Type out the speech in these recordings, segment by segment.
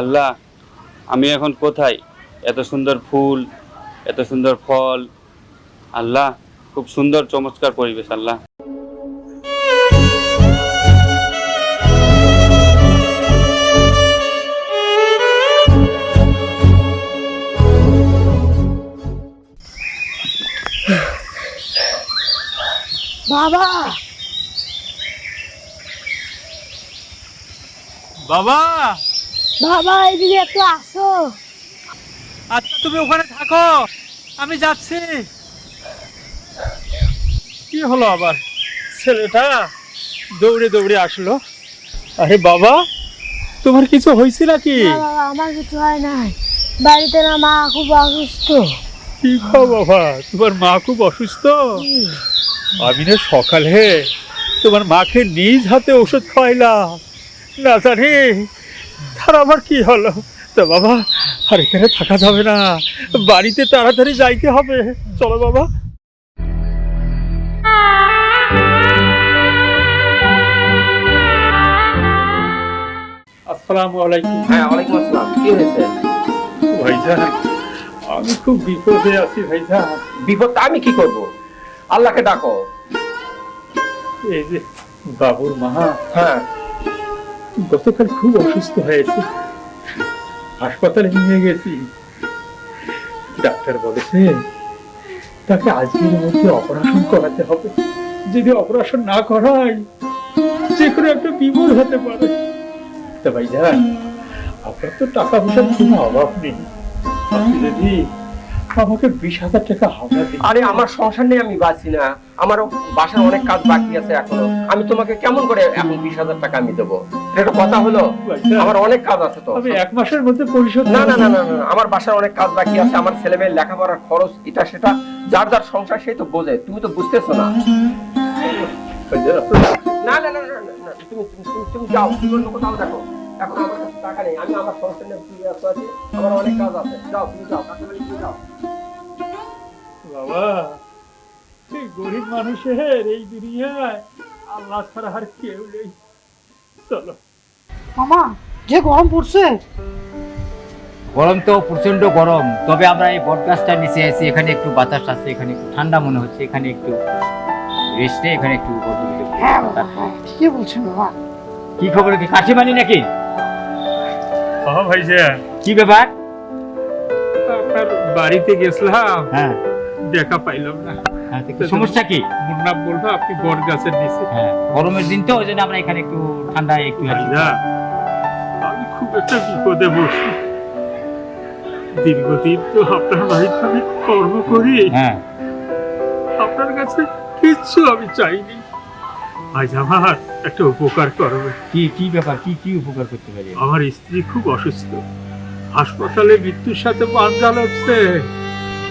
আল্লাহ আমি এখন কোথায়? এত সুন্দর ফুল এত সুন্দর ফল। আল্লাহ খুব সুন্দর চমৎকার পরিবেশ আল্লাহ। বাবা! বাবা! বাবা এদিকে একটু আসো। আচ্ছা তুমি ওখানে থাকো। আমি যাচ্ছি। কি হলো আবার? ছেলেটা দৌড়ে দৌড়ে আসলো। আরে বাবা তোমার কিছু হয়েছে নাকি? বাবা আমার কিছু হয় নাই। বাড়িতে না মা খুব অসুস্থ। কি খো বাবা তোমার মা খুব অসুস্থ? আমি না সকালে তোমার মাকে নিজ হাতে ওষুধ খাওয়াইলাম। না জানি তার আবার কি হলো? তো বাবা আর এখানে থাকা যাবে না। বাড়িতে তাড়াতাড়ি যাইতে হবে। চলো বাবা। আসসালামু আলাইকুম। হ্যাঁ ওয়ালাইকুম আসসালাম। কি হয়েছে? ভাইজান আমি খুব বিপদে আছি ভাইজান। বিপদ আমি কি করব? আল্লাহকে ডাকো। এই যে বাবুর মা। হ্যাঁ। গতকাল খুব অসুস্থ হয়েছে। হাসপাতালে নিয়ে গেছি। ডাক্তার বলেছে, তাকে আজকের মধ্যে অপারেশন করাতে হবে। যদি অপারেশন না করাই যে কোনো একটা বিপদ হতে পারে। তা ভাইজান, আপনার তো টাকা পয়সার কোনো অভাব নেই। আপনি যদি আমাকে বিশ হাজার টাকা হাওড়া আরে আমার সংসার নিয়ে আমি বাঁচি না। আমারও বাসার অনেক কাজ বাকি আছে এখনও। আমি তোমাকে কেমন করে এখন বিশ হাজার টাকা আমি দেবো? এটা কথা হলো? আমার অনেক কাজ আছে তো। আমি এক মাসের মধ্যে পরিশোধ না না না না আমার বাসার অনেক কাজ বাকি আছে। আমার ছেলে মেয়ের লেখাপড়ার খরচ এটা সেটা যার যার সংসার সেই তো বোঝে। তুমি তো বুঝতেছো না না না না না, তুমি তুমি- তুমি যাও। তুমি অন্য কোথাও দেখো। এখন আমার কাছে টাকা নেই আমি আমার সংসার নিয়ে ব্যস্ত আছি আমার অনেক কাজ আছে। যাও তুমি যাও কাছে বাড়ি তুমি যাও। বাবা এই গরিব মানুষের এই দুনিয়ায় আল্লাহ ছাড়া আর কেউ নেই। চলো। মামা যে গরম পড়ছে। গরম তো প্রচণ্ড গরম তবে আমরা এই বটগাছটা নিচে আছি এখানে একটু বাতাস আছে এখানে একটু ঠান্ডা মনে হচ্ছে এখানে একটু রেস্টে এখানে একটু। হ্যাঁ হ্যাঁ ঠিকই বলছেন বাবা। কি খবর কি কাশি মানি নাকি? বাবা ভাইজান কি ব্যাপার? আপনার বাড়িতে গেছিলাম। হ্যাঁ। দেখা পাইলাম না। হ্যাঁ, সমস্যা কি? মুন্না বলল আপনি বট গাছের নিচে হ্যাঁ গরমের দিন তো ওই জন্য আমরা এখানে একটু ঠান্ডায় একটু আছি। আমি খুব একটা বিপদে বসি দীর্ঘদিন তো আপনার বাড়িতে আমি কর্ম করি। হ্যাঁ। আপনার কাছে কিচ্ছু আমি চাইনি। আজ আমার একটা উপকার করবে কি কি ব্যাপার? কি কি উপকার করতে পারি? আমার স্ত্রী খুব অসুস্থ। হাসপাতালে মৃত্যুর সাথে পাঞ্জা লাগছে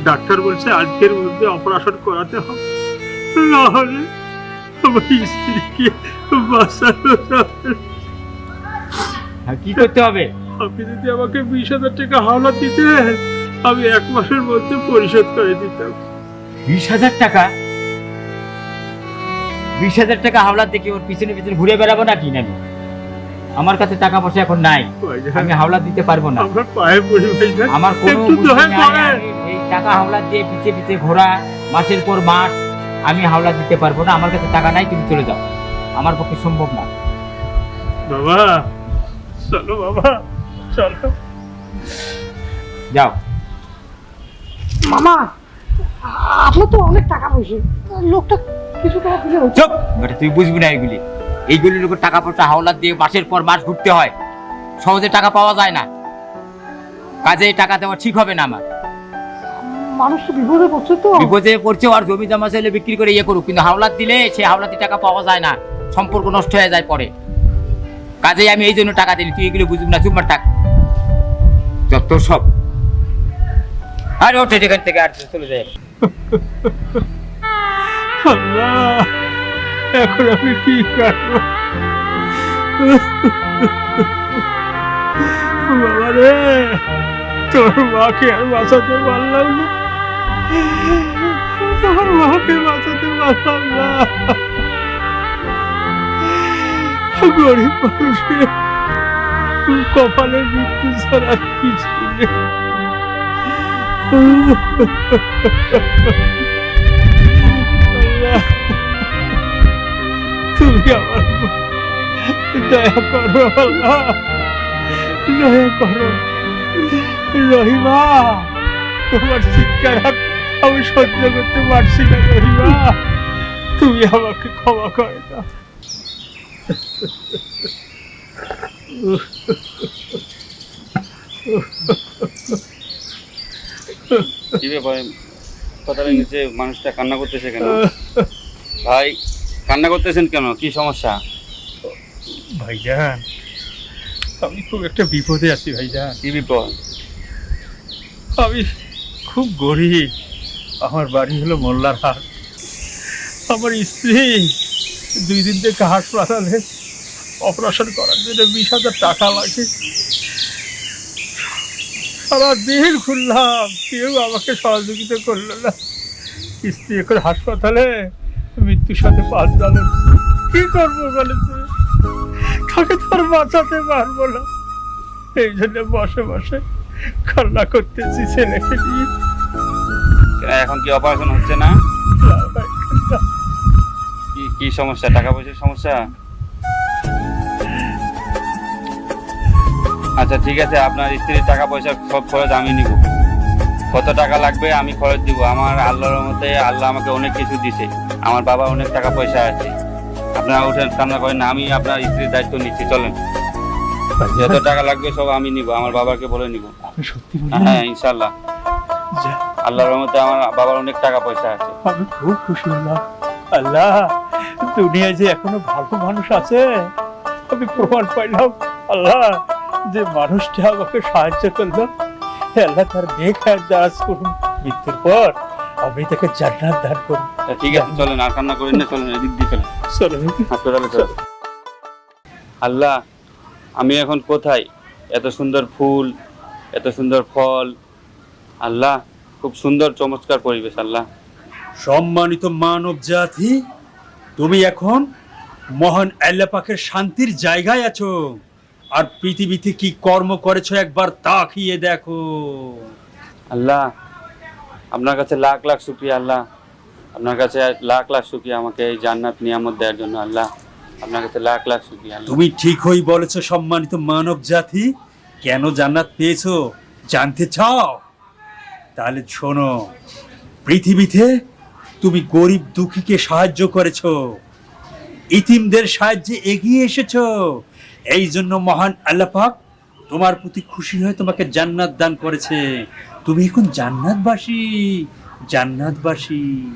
ডাক্তার বলছে আজকের মধ্যে অপারেশন করাতে হবে। না হলে আমার স্ত্রীকে বাঁচানো যাবে হ্যাঁ, কি করতে হবে? আপনি যদি আমাকে বিশ হাজার টাকা হাওলা দিতেন আমি এক মাসের মধ্যে পরিশোধ করে দিতাম। বিশ হাজার টাকা? বিশ হাজার টাকা হাওলার দেখি ওর পিছনে পিছনে ঘুরে বেড়াবো নাকি আমি আমার কাছে টাকা পয়সা এখন নাই। আমি হাওলা দিতে পারব না। আমার কোনো এই টাকা হাওলা দিয়ে পিছে পিছে ঘোরা মাসের পর মাস আমি হাওলা দিতে পারব না। আমার কাছে টাকা নাই তুমি চলে যাও। আমার পক্ষে সম্ভব না। বাবা চলো বাবা চলো। যাও। মামা আপনার তো অনেক টাকা পয়সা। লোকটা কিছু টাকা দিলে। চুপ! বেটা তুই বুঝবি না এগুলি। এইগুলির উপর টাকা পয়সা হাওলাত দিয়ে মাসের পর মাস ঘুরতে হয়। সহজে টাকা পাওয়া যায় না। কাজে টাকা দেওয়া ঠিক হবে না আমার। মানুষ তো বিপদে পড়ছে তো। বিপদে পড়ছে আর জমি জমা চাইলে বিক্রি করে ইয়ে করুক কিন্তু হাওলাত দিলে সে হাওলাতি টাকা পাওয়া যায় না। সম্পর্ক নষ্ট হয়ে যায় পরে। কাজেই আমি এই জন্য টাকা দিই তুই এগুলো বুঝবি না। চুপমার থাক। যত সব। আরে ওঠে এখান থেকে আর চলে যায় এখন আমি কি বাবা রে তোর মাকে আর বাঁচাতে পারলাম না। তোর মাকে বাঁচাতে পারলাম না। গরিব মানুষের কপালে মৃত্যু ছাড়া কিছু নেই। দয়া করো দয়া করো। রহিমা, তোমার চিৎকার আমি সহ্য করতে পারছি না, রহিমা। তুমি আমাকে ক্ষমা করে কি ব্যাপার? কথা লেগেছে মানুষটা কান্না করতেছে কেন? ভাই কান্না করতেছেন কেন? কি সমস্যা? ভাইজান আমি খুব একটা বিপদে আছি ভাইজান। কি বিপদ? আমি খুব গরিব। আমার বাড়ি হলো মোল্লার হাট। আমার স্ত্রী দুই দিন থেকে হাসপাতালে অপারেশন করার জন্য বিশ হাজার টাকা লাগে। সারা দিন ঘুরলাম কেউ আমাকে সহযোগিতা করল না। স্ত্রী এখন হাসপাতালে। মৃত্যুর সাথে পাঁচ জানো কি করব বলেছে তাকে তো আর বাঁচাতে পারব না? এই জন্য বসে বসে কান্না করতেছি ছেলেকে নিয়ে। এখন কি অপারেশন হচ্ছে না? কি কি সমস্যা? টাকা পয়সার সমস্যা? আচ্ছা ঠিক আছে, আপনার স্ত্রীর টাকা পয়সা সব খরচ আমি নিব। কত টাকা লাগবে আমি খরচ দিব। আমার আল্লাহর মতে আল্লাহ আমাকে অনেক কিছু দিছে। আমার বাবা অনেক টাকা পয়সা আছে। আপনারা উঠেন কান্না করেন আমি আপনার স্ত্রীর দায়িত্ব নিচ্ছি চলেন। যত টাকা লাগবে সব আমি নিব আমার বাবাকে বলে নিব। সত্যি হ্যাঁ ইনশাল্লাহ আল্লাহর রহমতে আমার বাবার অনেক টাকা পয়সা আছে। আমি খুব খুশি হলাম। আল্লাহ দুনিয়ায় যে এখনও ভালো মানুষ আছে আমি প্রমাণ পাইলাম। আল্লাহ যে মানুষটা আমাকে সাহায্য করল আল্লাহ তার নেক দারাজ করুন মৃত্যুর পর। আমি তাকে জান্নাত দান ঠিক আছে চলেন আর কান্না করেন না চলেন এদিক দিয়ে চলেন। হাসপাতালে চলেন। আল্লাহ আমি এখন কোথায়? এত সুন্দর ফুল এত সুন্দর ফল। আল্লাহ খুব সুন্দর চমৎকার পরিবেশ আল্লাহ। সম্মানিত মানব জাতি তুমি এখন মহান আল্লাহ পাকের শান্তির জায়গায় আছো। আর পৃথিবীতে কি কর্ম করেছ একবার তাকিয়ে দেখো। আল্লাহ আপনার কাছে লাখ লাখ শুক্রিয়া, আল্লাহ। আপনার কাছে লাখ লাখ শুক্রিয়া আমাকে এই জান্নাত নিয়ামত দেওয়ার জন্য, আল্লাহ। আপনার কাছে লাখ লাখ শুক্রিয়া তুমি ঠিকই বলেছ, সম্মানিত মানব জাতি। কেন জান্নাত পেয়েছ জানতে চাও? তাহলে শোনো, পৃথিবীতে তুমি গরিব দুঃখীকে সাহায্য করেছ। ইতিমদের সাহায্যে এগিয়ে এসেছ। এই জন্য মহান আল্লাহ পাক তোমার প্রতি খুশি হয়ে তোমাকে জান্নাত দান করেছে। তুমি এখন জান্নাতবাসী। জান্নাতবাসী।